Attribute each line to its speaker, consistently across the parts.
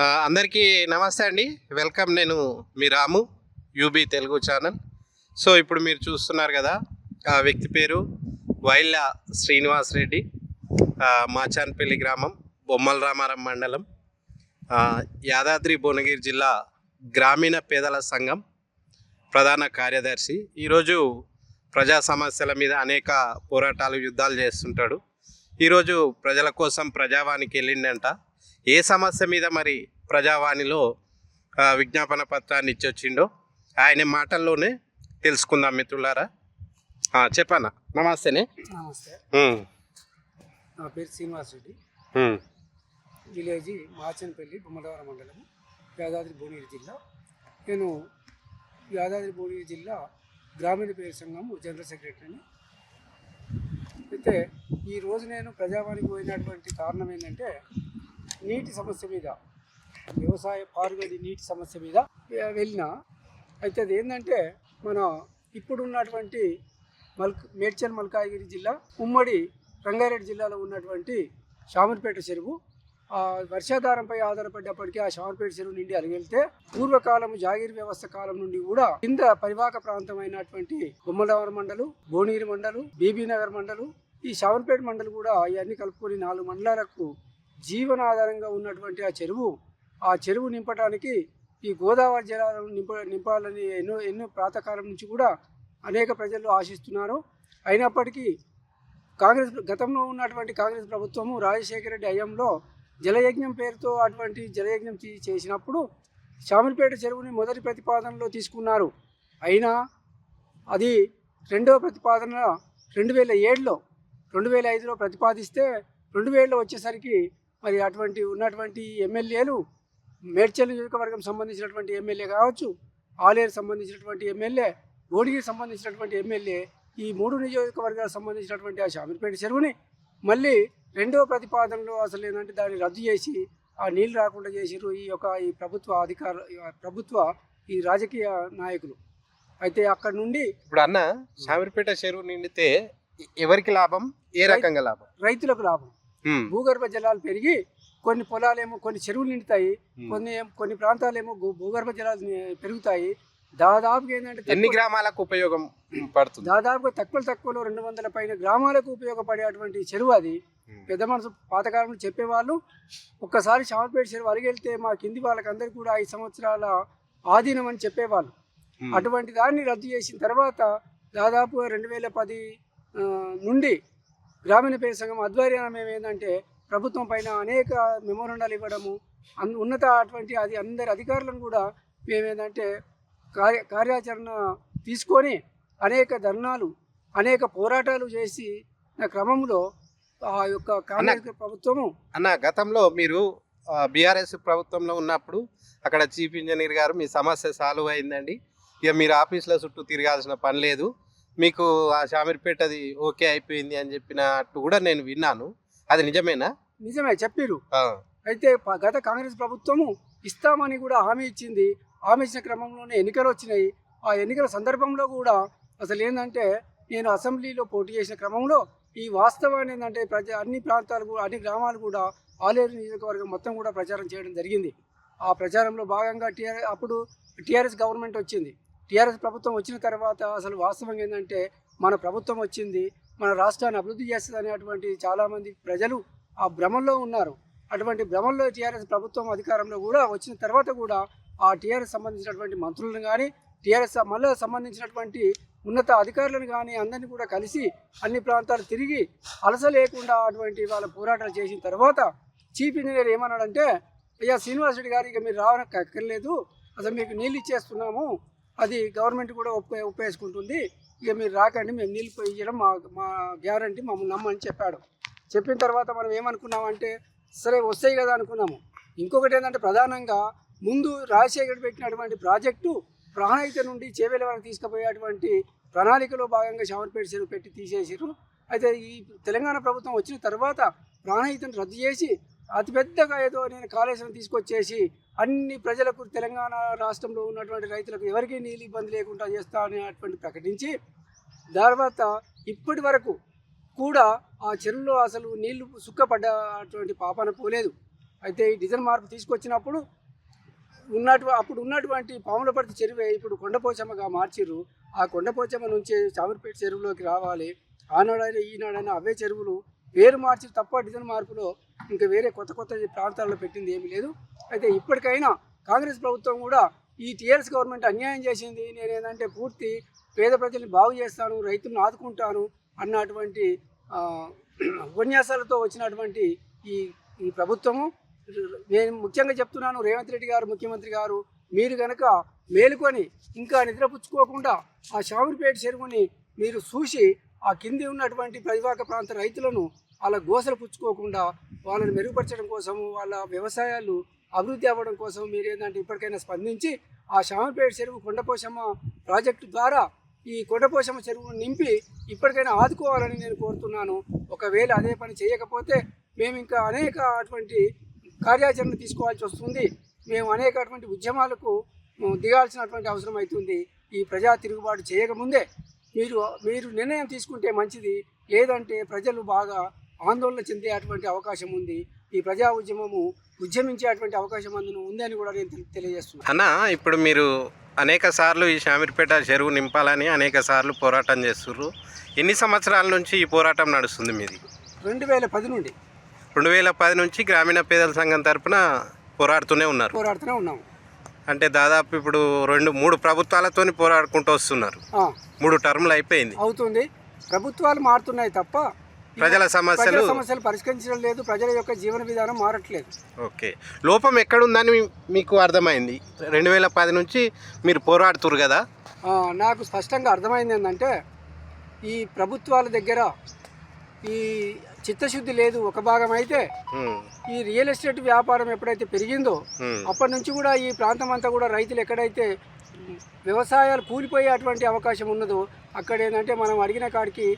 Speaker 1: అందరికీ నమస్తే అండి. వెల్కమ్ నేను మీ Ramu U B Telugu channel. So ఇప్పుడు మీరు చూస్తున్నారు కదా ఆ వ్యక్తి పేరు వైల్ల శ్రీనివాస్ రెడ్డి మాచాన్పల్లి గ్రామం బొమ్మల రామారం మండలం. యాదాద్రి భువనగిరి జిల్లా గ్రామీణ పేదల సంఘం ప్రధాన కార్యదర్శి. ఈరోజు ప్రజా సమస్యల మీద అనేక పోరాటాలు యుద్ధాలు చేస్తుంటాడు. ఈరోజు ప్రజల కోసం ప్రజావానికి వెళ్ళిండంట. ఏ సమస్య మీద మరి ప్రజావాణిలో విజ్ఞాపన పత్రాన్ని ఇచ్చొచ్చిండో ఆయన మాటల్లోనే తెలుసుకుందాం మిత్రులారా. ఆ, చెప్పన్నా నమస్తేనే.
Speaker 2: నమస్తే. నా పేరు శ్రీనివాస్ రెడ్డి. విలేజ్ మాచన్పల్లి బొమ్మలవరం మండలం యాదాద్రి భువనగిరి జిల్లా. నేను యాదాద్రి భువనగిరి జిల్లా గ్రామీణ పేరు సంఘం జనరల్ సెక్రటరీని. అయితే ఈ రోజు నేను ప్రజావానికి పోయినటువంటి కారణం ఏంటంటే నీటి సమస్య మీద వ్యవసాయ పారుగది నీటి సమస్య మీద వెళ్ళిన అయితే అది ఏంటంటే మన ఇప్పుడున్నటువంటి మల్క్ మేడ్చల్ మల్కాగిరి జిల్లా ఉమ్మడి రంగారెడ్డి జిల్లాలో ఉన్నటువంటి షామర్పేట చెరువు. ఆ వర్షాధారంపై ఆధారపడ్డప్పటికీ ఆ షామర్పేట చెరువు నుండి అలిగెళ్తే పూర్వకాలం జాగిర్ వ్యవస్థ కాలం నుండి కూడా కింద పరివాహక ప్రాంతమైనటువంటి బొమ్మలవరం మండలు భువనగిరి మండలు బీబీ నగర్ మండలు ఈ షామర్పేట మండలు కూడా ఇవన్నీ కలుపుకొని నాలుగు మండలాలకు జీవనాధారంగా ఉన్నటువంటి ఆ చెరువు ఆ చెరువు నింపడానికి ఈ గోదావరి జలాలను నింప నింపాలని ఎన్నో ఎన్నో ప్రాతకాలం నుంచి కూడా అనేక ప్రజలు ఆశిస్తున్నారు. అయినప్పటికీ కాంగ్రెస్ గతంలో ఉన్నటువంటి కాంగ్రెస్ ప్రభుత్వము రాజశేఖర రెడ్డి హయాంలో జలయజ్ఞం పేరుతో అటువంటి జలయజ్ఞం చేసినప్పుడు శామిలిపేట చెరువుని మొదటి ప్రతిపాదనలో తీసుకున్నారు. అయినా అది రెండవ ప్రతిపాదన రెండు వేల ఏడులో రెండు వేల ఐదులో ప్రతిపాదిస్తే రెండు వేలలో వచ్చేసరికి మరి అటువంటి ఉన్నటువంటి ఎమ్మెల్యేలు మేడ్చల్ నియోజకవర్గం సంబంధించినటువంటి ఎమ్మెల్యే కావచ్చు ఆలేరు సంబంధించినటువంటి ఎమ్మెల్యే భువనగిరి సంబంధించినటువంటి ఎమ్మెల్యే ఈ మూడు నియోజకవర్గాలకు సంబంధించినటువంటి ఆ షామీర్పేట చెరువుని మళ్ళీ రెండవ ప్రతిపాదనలో అసలు ఏంటంటే దాన్ని రద్దు చేసి ఆ నీళ్ళు రాకుండా చేసిరు ఈ యొక్క ఈ ప్రభుత్వ అధికార ప్రభుత్వ ఈ రాజకీయ నాయకులు. అయితే అక్కడ నుండి
Speaker 1: ఇప్పుడు అన్న శామిరిపేట చెరువు నిండితే ఎవరికి లాభం? ఏ రకంగా లాభం?
Speaker 2: రైతులకు లాభం. భూగర్భ జలాలు పెరిగి కొన్ని పొలాలేమో కొన్ని చెరువులు నిండుతాయి. కొన్ని కొన్ని ప్రాంతాలేమో భూగర్భ జలాలు పెరుగుతాయి. దాదాపుగా ఏంటంటే
Speaker 1: ఎన్ని గ్రామాలకు ఉపయోగం పడుతుంది?
Speaker 2: దాదాపుగా తక్కువ తక్కువలో రెండు వందల పైన గ్రామాలకు ఉపయోగపడేటువంటి చెరువు అది. పెద్ద మనసు పాతకాలంలో చెప్పేవాళ్ళు ఒక్కసారి షామర్పేట చెరువు అరిగెళ్తే మా కింది వాళ్ళకందరికీ కూడా ఐదు సంవత్సరాల ఆధీనం అని చెప్పేవాళ్ళు. అటువంటి దాన్ని రద్దు చేసిన తర్వాత దాదాపు రెండు వేల పది నుండి గ్రామీణ పేద సంఘం ఆధ్వర్యాన మేము ఏంటంటే ప్రభుత్వం పైన అనేక మెమోరండాలు ఇవ్వడము ఉన్నత అటువంటి అది అందరి అధికారులను కూడా మేమేంటంటే కార్య కార్యాచరణ తీసుకొని అనేక ధర్నాలు అనేక పోరాటాలు చేసి క్రమంలో ఆ యొక్క కాంగ్రెస్ ప్రభుత్వము
Speaker 1: అన్న గతంలో మీరు బీఆర్ఎస్ ప్రభుత్వంలో ఉన్నప్పుడు అక్కడ చీఫ్ ఇంజనీర్ గారు మీ సమస్య సాల్వ్ అయిందండి. ఇక మీరు ఆఫీస్లో చుట్టూ తిరగాల్సిన పని లేదు. మీకు ఆ షామీర్పేటది ఓకే అయిపోయింది అని చెప్పినట్టు కూడా నేను విన్నాను. అది నిజమేనా?
Speaker 2: నిజమే చెప్పిరు అయితే గత కాంగ్రెస్ ప్రభుత్వము ఇస్తామని కూడా హామీ ఇచ్చింది. హామీ ఇచ్చిన క్రమంలోనే ఎన్నికలు వచ్చినాయి. ఆ ఎన్నికల సందర్భంలో కూడా అసలు ఏంటంటే నేను అసెంబ్లీలో పోటీ చేసిన క్రమంలో ఈ వాస్తవాన్ని ఏంటంటే ప్రజ అన్ని ప్రాంతాలు కూడా అన్ని గ్రామాలు కూడా ఆలేరు నియోజకవర్గం మొత్తం కూడా ప్రచారం చేయడం జరిగింది. ఆ ప్రచారంలో భాగంగా టీఆర్ అప్పుడు టీఆర్ఎస్ గవర్నమెంట్ వచ్చింది. టీఆర్ఎస్ ప్రభుత్వం వచ్చిన తర్వాత అసలు వాస్తవం ఏంటంటే మన ప్రభుత్వం వచ్చింది మన రాష్ట్రాన్ని అభివృద్ధి చేస్తుంది అనేటువంటి చాలామంది ప్రజలు ఆ భ్రమంలో ఉన్నారు. అటువంటి భ్రమంలో టీఆర్ఎస్ ప్రభుత్వం అధికారంలో కూడా వచ్చిన తర్వాత కూడా ఆ టీఆర్ఎస్ సంబంధించినటువంటి మంత్రులను కానీ టీఆర్ఎస్ మళ్ళీ సంబంధించినటువంటి ఉన్నత అధికారులను కానీ అందరినీ కూడా కలిసి అన్ని ప్రాంతాలు తిరిగి అలస లేకుండా అటువంటి వాళ్ళ పోరాటాలు చేసిన తర్వాత చీఫ్ ఇంజనీర్ ఏమన్నాడంటే అయ్యా శ్రీనివాస్ రెడ్డి గారు ఇక మీరు రావడం అక్కర్లేదు అసలు మీకు నీళ్ళు ఇచ్చేస్తున్నాము. అది గవర్నమెంట్ కూడా ఒప్పు ఒప్పేసుకుంటుంది. ఇక మీరు రాకండి మేము నీళ్ళు పోయించడం మా మా గ్యారంటీ మమ్మల్ని నమ్మని చెప్పాడు. చెప్పిన తర్వాత మనం ఏమనుకున్నామంటే సరే వస్తాయి కదా అనుకున్నాము. ఇంకొకటి ఏంటంటే ప్రధానంగా ముందు రాజశేఖర్ పెట్టినటువంటి ప్రాజెక్టు ప్రాణహిత నుండి చేవేల వరకు తీసుకుపోయేటువంటి ప్రణాళికలో భాగంగా శామర్పేట చెరువు పెట్టి తీసేసారు అయితే ఈ తెలంగాణ ప్రభుత్వం వచ్చిన తర్వాత ప్రాణహితను రద్దు చేసి అతిపెద్దగా ఏదో నేను కాళేశ్వరం తీసుకొచ్చేసి అన్ని ప్రజలకు తెలంగాణ రాష్ట్రంలో ఉన్నటువంటి రైతులకు ఎవరికీ నీళ్ళు ఇబ్బంది లేకుండా చేస్తా అనేటువంటి ప్రకటించి తర్వాత ఇప్పటి వరకు కూడా ఆ చెరువులో అసలు నీళ్ళు సుక్కపడ్డటువంటి పాపన పోలేదు. అయితే ఈ డిజైన్ మార్పు తీసుకొచ్చినప్పుడు ఉన్నటు అప్పుడు ఉన్నటువంటి పాములపర్తి చెరువే ఇప్పుడు కొండపోచమ్మగా మార్చిర్రు. ఆ కొండపోచమ్మ నుంచి చామరపేట చెరువులోకి రావాలి. ఆనాడైనా ఈనాడైనా అవే చెరువులు పేరు మార్చి తప్ప డిజైన్ మార్పులో ఇంకా వేరే కొత్త కొత్త ప్రాంతాల్లో పెట్టింది ఏమీ లేదు. అయితే ఇప్పటికైనా కాంగ్రెస్ ప్రభుత్వం కూడా ఈ టీఆర్ఎస్ గవర్నమెంట్ అన్యాయం చేసింది నేను ఏంటంటే పూర్తి పేద ప్రజల్ని బాగు చేస్తాను రైతులను ఆదుకుంటాను అన్నటువంటి ఉపన్యాసాలతో వచ్చినటువంటి ఈ ఈ ప్రభుత్వము. నేను ముఖ్యంగా చెప్తున్నాను రేవంత్ రెడ్డి గారు ముఖ్యమంత్రి గారు మీరు కనుక మేలుకొని ఇంకా నిద్రపుచ్చుకోకుండా ఆ షామీర్పేట చెరువుని మీరు చూసి ఆ కింది ఉన్నటువంటి పరివాహక ప్రాంత రైతులను వాళ్ళ గోసలు పుచ్చుకోకుండా వాళ్ళని మెరుగుపరచడం కోసం వాళ్ళ వ్యవసాయాలు అభివృద్ధి అవ్వడం కోసం మీరు ఏంటంటే ఇప్పటికైనా స్పందించి ఆ శామపేట చెరువు కొండపోశమ్మ ప్రాజెక్టు ద్వారా ఈ కొండపోశమ్మ చెరువును నింపి ఇప్పటికైనా ఆదుకోవాలని నేను కోరుతున్నాను. ఒకవేళ అదే పని చేయకపోతే మేము ఇంకా అనేక అటువంటి కార్యాచరణ తీసుకోవాల్సి వస్తుంది. మేము అనేక అటువంటి ఉద్యమాలకు దిగాల్సినటువంటి అవసరం అవుతుంది. ఈ ప్రజా తిరుగుబాటు చేయకముందే మీరు మీరు నిర్ణయం తీసుకుంటే మంచిది. లేదంటే ప్రజలు బాగా ఆందోళన చెందే అటువంటి అవకాశం ఉంది. ఈ ప్రజా ఉద్యమము ఉద్యమించేటువంటి అవకాశం అందును ఉందని కూడా నేను తెలి- తెలియజేస్తున్నాను
Speaker 1: అన్న ఇప్పుడు మీరు అనేక సార్లు ఈ షామీర్పేట చెరువు నింపాలని అనేక సార్లు పోరాటం చేస్తుర్రు. ఎన్ని సంవత్సరాల నుంచి ఈ పోరాటం నడుస్తుంది మీది?
Speaker 2: రెండు వేల పది నుండి.
Speaker 1: రెండు వేల పది నుంచి గ్రామీణ పేదల సంఘం తరపున పోరాడుతూనే ఉన్నారు.
Speaker 2: పోరాడుతూనే ఉన్నాము.
Speaker 1: అంటే దాదాపు ఇప్పుడు రెండు మూడు ప్రభుత్వాలతోని పోరాడుకుంటూ వస్తున్నారు. మూడు టర్ములు అయిపోయింది.
Speaker 2: అవుతుంది. ప్రభుత్వాలు మారుతున్నాయి తప్ప
Speaker 1: ప్రజల సమస్యలు
Speaker 2: సమస్యలు పరిష్కరించడం లేదు. ప్రజల యొక్క జీవన విధానం మారట్లేదు.
Speaker 1: ఓకే. లోపం ఎక్కడుందని మీకు అర్థమైంది. రెండు వేల పది నుంచి మీరు పోరాడుతురు కదా?
Speaker 2: నాకు స్పష్టంగా అర్థమైంది ఏంటంటే ఈ ప్రభుత్వాల దగ్గర ఈ చిత్తశుద్ధి లేదు ఒక భాగం అయితే ఈ రియల్ ఎస్టేట్ వ్యాపారం ఎప్పుడైతే పెరిగిందో అప్పటి నుంచి కూడా ఈ ప్రాంతం అంతా కూడా రైతులు ఎక్కడైతే వ్యవసాయాలు కూలిపోయే అటువంటి అవకాశం ఉన్నదో అక్కడ ఏంటంటే మనం అడిగిన కాడికి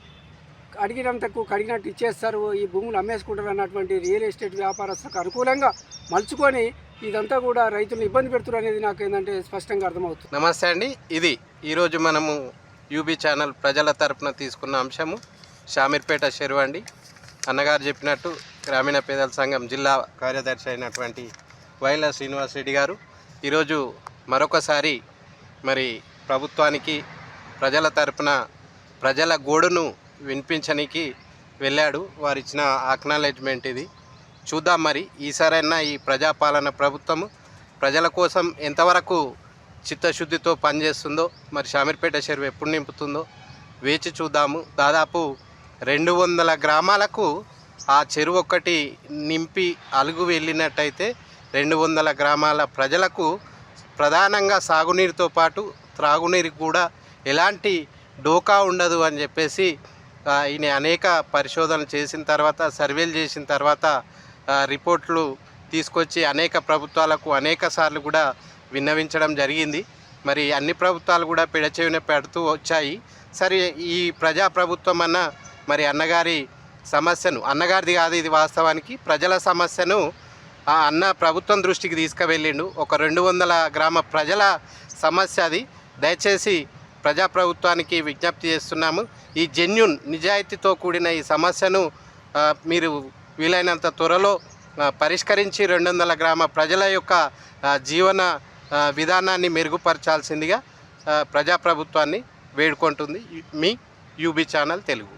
Speaker 2: అడిగినంతకు కడిగినట్టు ఇచ్చేస్తారు ఈ భూములు అమ్మేసుకుంటారు అన్నటువంటి రియల్ ఎస్టేట్ వ్యాపారస్తులకు అనుకూలంగా మలుచుకొని ఇదంతా కూడా రైతులను ఇబ్బంది పెడుతున్నారు అనేది నాకు ఏంటంటే స్పష్టంగా అర్థమవుతుంది.
Speaker 1: నమస్తే అండి. ఇది ఈరోజు మనము యూబీ ఛానల్ ప్రజల తరపున తీసుకున్న అంశము. షామీర్పేట చెరువు అండి. అన్నగారు చెప్పినట్టు గ్రామీణ పేదల సంఘం జిల్లా కార్యదర్శి అయినటువంటి వైల శ్రీనివాస్ రెడ్డి గారు ఈరోజు మరొకసారి మరి ప్రభుత్వానికి ప్రజల తరపున ప్రజల గోడును వినిపించడానికి వెళ్ళాడు. వారు ఇచ్చిన అక్నాలెడ్జ్మెంట్ ఇది. చూద్దాం మరి ఈసారైనా ఈ ప్రజాపాలన ప్రభుత్వము ప్రజల కోసం ఎంతవరకు చిత్తశుద్ధితో పనిచేస్తుందో మరి షామీర్పేట చెరువు ఎప్పుడు నింపుతుందో వేచి చూద్దాము. దాదాపు రెండు వందల గ్రామాలకు ఆ చెరువు ఒక్కటి నింపి అలుగు వెళ్ళినట్టయితే రెండు వందల గ్రామాల ప్రజలకు ప్రధానంగా సాగునీరుతో పాటు త్రాగునీరు కూడా ఎలాంటి డోకా ఉండదు అని చెప్పేసి ఈయన అనేక పరిశోధనలు చేసిన తర్వాత సర్వేలు చేసిన తర్వాత రిపోర్ట్లు తీసుకొచ్చి అనేక ప్రభుత్వాలకు అనేక సార్లు కూడా విన్నవించడం జరిగింది. మరి అన్ని ప్రభుత్వాలు కూడా పెడచెవిన పెడుతూ వచ్చాయి. సరే ఈ ప్రజా ప్రభుత్వం అన్న మరి అన్నగారి సమస్యను అన్నగారిది కాదు ఇది వాస్తవానికి ప్రజల సమస్యను ఆ అన్న ప్రభుత్వం దృష్టికి తీసుకువెళ్ళిండు. ఒక రెండు వందల గ్రామ ప్రజల సమస్య అది. దయచేసి ప్రజాప్రభుత్వానికి విజ్ఞప్తి చేస్తున్నాము. ఈ జెన్యున్ నిజాయితీతో కూడిన ఈ సమస్యను మీరు వీలైనంత త్వరలో పరిష్కరించి రెండు వందల గ్రామ ప్రజల యొక్క జీవన విధానాన్ని మెరుగుపరచాల్సిందిగా ప్రజాప్రభుత్వాన్ని వేడుకుంటుంది మీ యూబీ ఛానల్ తెలుగు.